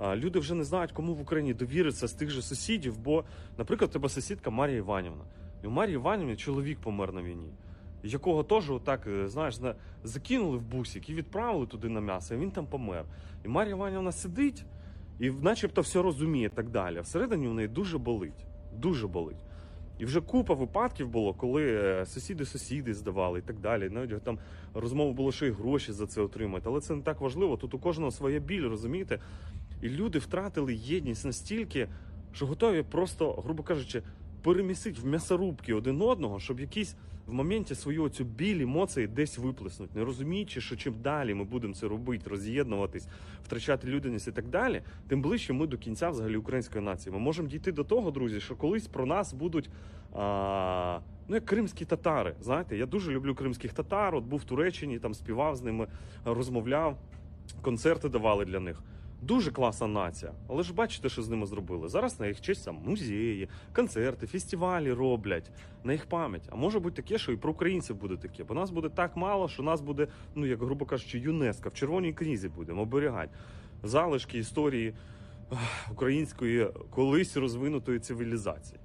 Люди вже не знають, кому в Україні довіритися з тих же сусідів. Бо, наприклад, у тебе сусідка Марія Іванівна. І у Марії Іванівні чоловік помер на війні, якого теж отак, е, знаєш, закинули в бусик і відправили туди на м'ясо, і він там помер. І Марія Іванівна сидить і начебто все розуміє так далі. Всередині в неї дуже болить. Дуже болить. І вже купа випадків було, коли е, сусіди сусіди здавали і так далі. Навіть там розмова було, що і гроші за це отримати. Але це не так важливо. Тут у кожного своя біль, розумієте? І люди втратили єдність настільки, що готові просто, грубо кажучи, перемісити в м'ясорубки один одного, щоб якісь в моменті свою цю біль емоції десь виплеснуть, не розуміючи, що чим далі ми будемо це робити, роз'єднуватись, втрачати людяність і так далі, тим ближче ми до кінця взагалі української нації. Ми можемо дійти до того, друзі, що колись про нас будуть. А, Ну, як кримські татари, знаєте, я дуже люблю кримських татар. От був в Туреччині, там співав з ними, розмовляв, концерти давали для них. Дуже класна нація. Але ж бачите, що з ними зробили. Зараз на їх честь там музеї, концерти, фестивалі роблять на їх пам'ять. А може бути таке, що і про українців буде таке. Бо нас буде так мало, що нас буде, ну як грубо кажучи, ЮНЕСКО в червоній книзі будемо оберігати. Залишки історії української колись розвинутої цивілізації.